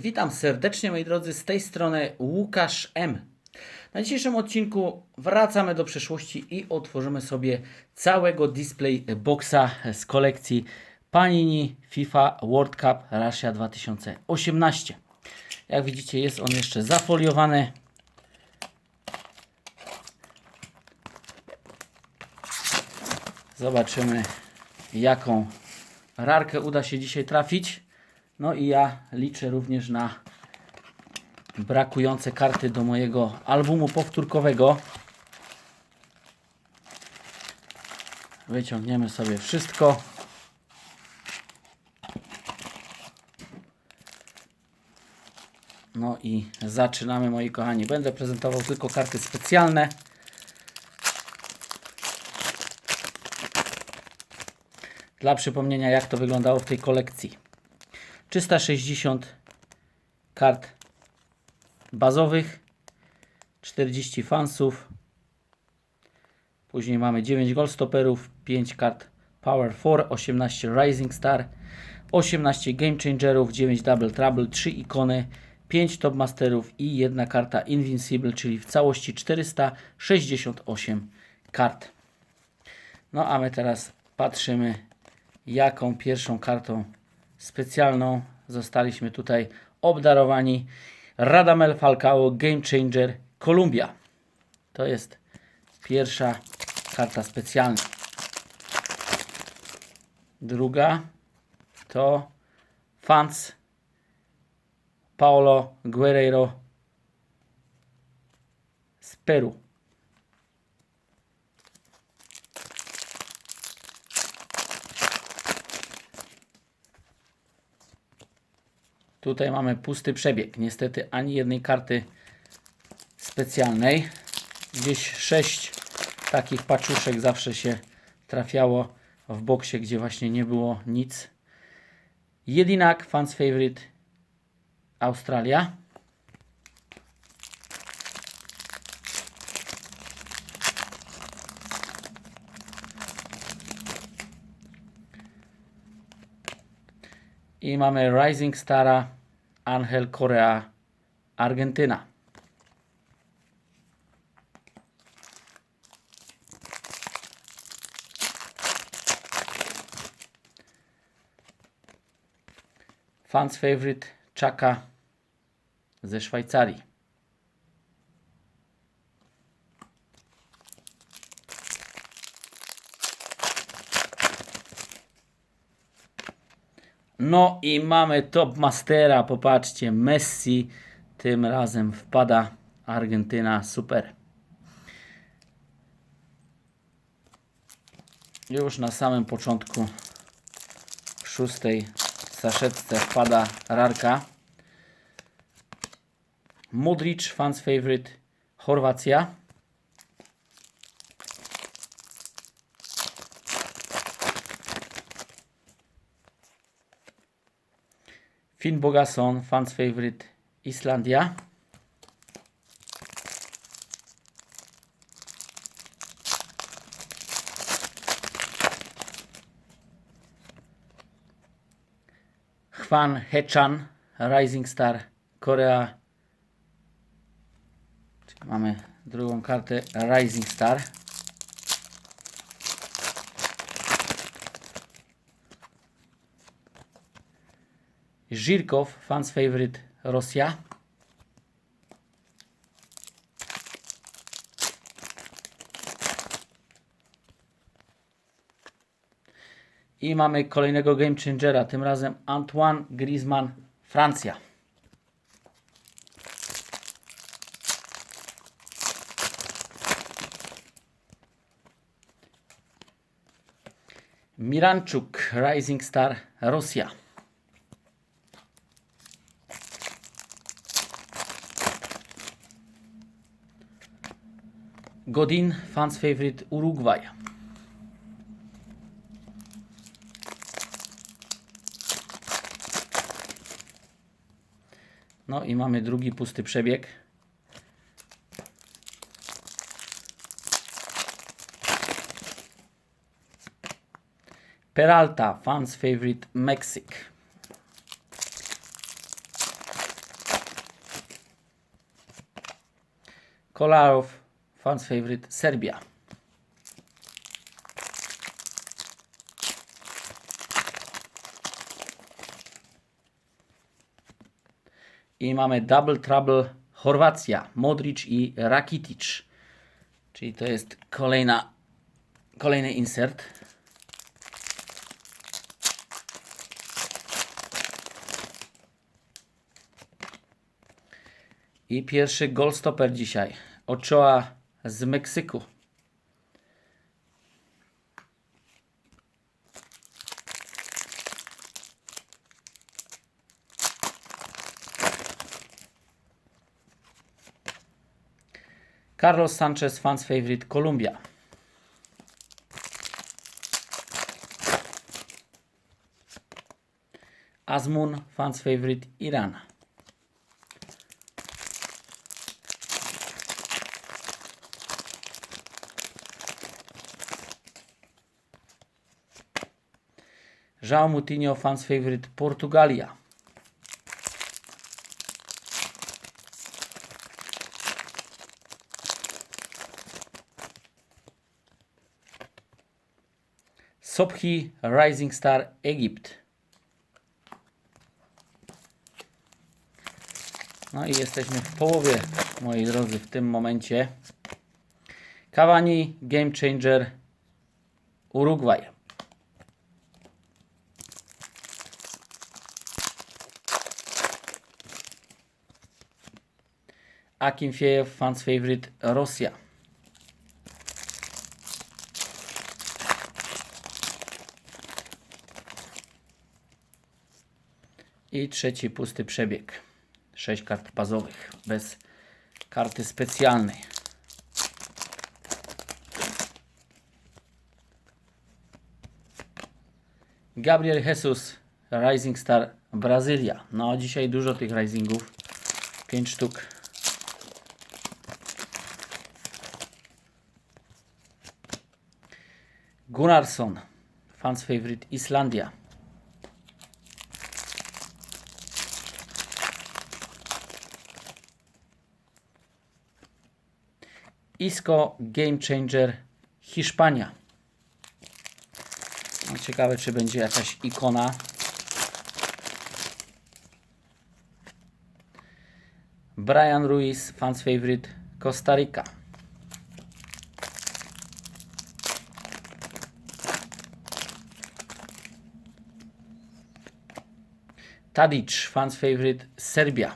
Witam serdecznie moi drodzy, z tej strony Łukasz M. Na dzisiejszym odcinku wracamy do przeszłości i otworzymy sobie całego display boxa z kolekcji Panini FIFA World Cup Russia 2018. Jak widzicie jest on jeszcze zafoliowany. Zobaczymy jaką rarkę uda się dzisiaj trafić. No i ja liczę również na brakujące karty do mojego albumu powtórkowego. Wyciągniemy sobie wszystko. No i zaczynamy moi kochani. Będę prezentował tylko karty specjalne. Dla przypomnienia jak to wyglądało w tej kolekcji. 360 kart bazowych, 40 fansów, później mamy 9 goalstopperów, 5 kart Power 4, 18 Rising Star, 18 Game Changerów, 9 Double Trouble, 3 ikony, 5 Top Masterów i jedna karta Invincible, czyli w całości 468 kart. No a my teraz patrzymy jaką pierwszą kartą specjalną zostaliśmy tutaj obdarowani. Radamel Falcao Game Changer Columbia. To jest pierwsza karta specjalna. Druga to Fans Paulo Guerreiro z Peru. Tutaj mamy pusty przebieg. Niestety ani jednej karty specjalnej. Gdzieś sześć takich paczuszek zawsze się trafiało w boksie, gdzie właśnie nie było nic. Jedinak, fans favorite Australia. I mamy Rising Stara Angel Korea Argentyna. Fans favorite Chaka ze Szwajcarii. No i mamy top mastera, popatrzcie, Messi tym razem wpada Argentyna, super. Już na samym początku szóstej saszetce wpada rarka. Modric, fans favorite, Chorwacja. Finn Bogason, fans favorite Islandia. Hwan Hechan, Rising Star Korea. Mamy drugą kartę Rising Star. Żirkow, fans favorite Rosja. I mamy kolejnego game changera, tym razem Antoine Griezmann, Francja. Miranczuk, Rising Star, Rosja. Godin, fans favorite Urugwaj. No i mamy drugi pusty przebieg. Peralta, fans favorite Meksyk. Kolarów, fans favorite Serbia. I mamy Double Trouble Chorwacja, Modric i Rakitic. Czyli to jest kolejna, kolejny insert. I pierwszy goalstopper dzisiaj. Ochoa z Meksyku. Carlos Sanchez, fans favorite Colombia. Azmun, fans favorite Iran. João Moutinho, fans favorite Portugalia. Sobhi, Rising Star Egipt. No i jesteśmy w połowie, moi drodzy, w tym momencie. Cavani, Game Changer, Urugwaj. Akinfejew, fans favorite, Rosja. I trzeci pusty przebieg. 6 kart bazowych, bez karty specjalnej. Gabriel Jesus, Rising Star Brazylia. No, dzisiaj dużo tych Risingów. 5 sztuk. Gunnarsson, fans favorite Islandia. Isco Game Changer Hiszpania. No, ciekawe, czy będzie jakaś ikona. Brian Ruiz, fans favorite Costa Rica. Tadic, fans favorite Serbia.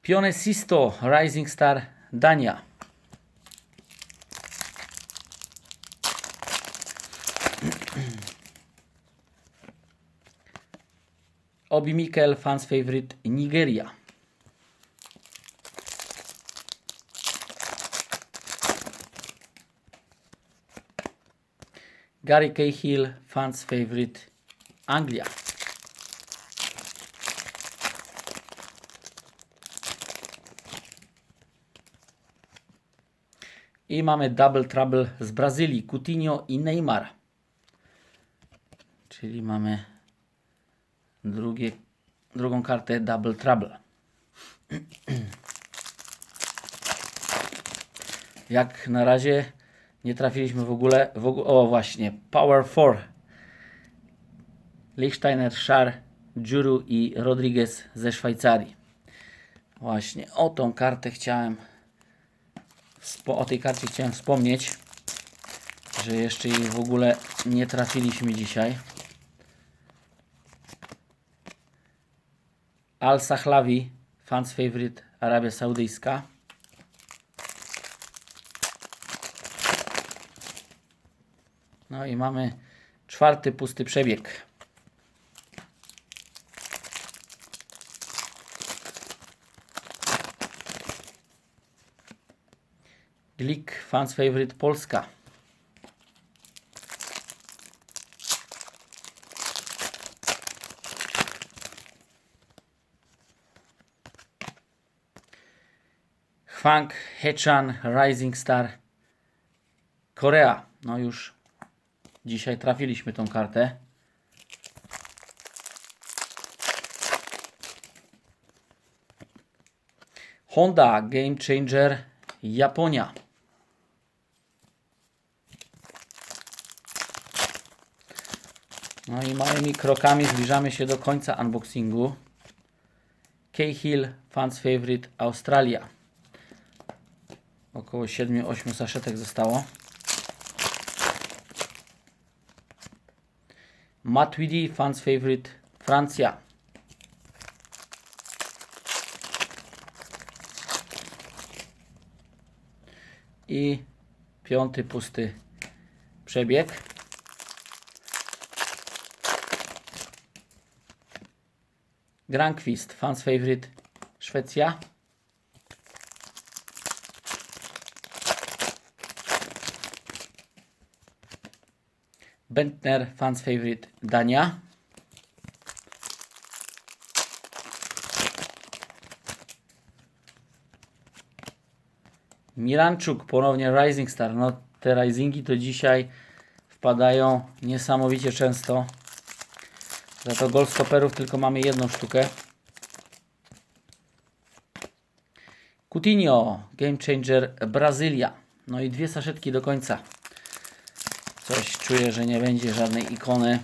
Pione Sisto, Rising Star Dania. Obi Mikel, fans favorite Nigeria. Gary Cahill, fans favorite Anglia. I mamy double trouble z Brazylii, Coutinho i Neymar. Czyli mamy drugie, drugą kartę double trouble. Jak na razie nie trafiliśmy w ogóle, w ogóle o właśnie, Power 4. Lichsteiner, Schar, Juru i Rodriguez ze Szwajcarii. Właśnie o tą kartę chciałem o tej karcie chciałem wspomnieć, że jeszcze jej w ogóle nie trafiliśmy dzisiaj. Al Sahlawi, fans favorite Arabia Saudyjska. I mamy czwarty pusty przebieg. Glik, fans favorite Polska. Hwang Hechan Rising Star Korea. No już dzisiaj trafiliśmy tą kartę. Honda Game Changer Japonia. No i małymi krokami zbliżamy się do końca unboxingu. Cahill Fans Favorite Australia. Około 7-8 saszetek zostało. Matuidi Fans Favorite Francja. I piąty pusty przebieg. Granqvist Fans Favorite Szwecja. Bentner Fans Favorite Dania. Miranczuk ponownie Rising Star. No te Risingi to dzisiaj wpadają niesamowicie często. Za to Gold Stopperów tylko mamy jedną sztukę. Coutinho Game Changer Brazylia. No i dwie saszetki do końca. Czuję, że nie będzie żadnej ikony.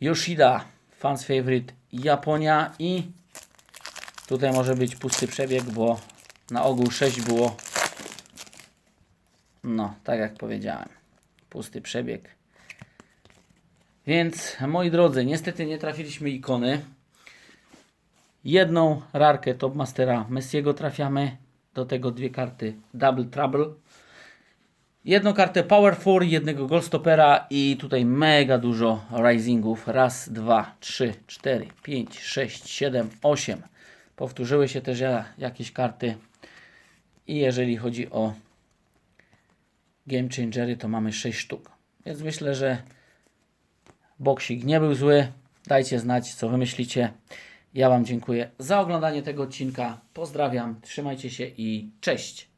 Yoshida, fans favorite Japonia i tutaj może być pusty przebieg, bo na ogół 6 było. No, tak jak powiedziałem. Pusty przebieg. Więc moi drodzy, niestety nie trafiliśmy ikony. Jedną rarkę Topmastera Messiego trafiamy. Do tego dwie karty Double Trouble. Jedną kartę Power 4, jednego Goldstoppera i tutaj mega dużo Risingów. Raz, dwa, trzy, cztery, pięć, sześć, siedem, osiem. Powtórzyły się też ja- jakieś karty. I jeżeli chodzi o Game Changery, to mamy 6 sztuk. Więc myślę, że boksik nie był zły. Dajcie znać, co wy myślicie. Ja Wam dziękuję za oglądanie tego odcinka. Pozdrawiam, trzymajcie się i cześć.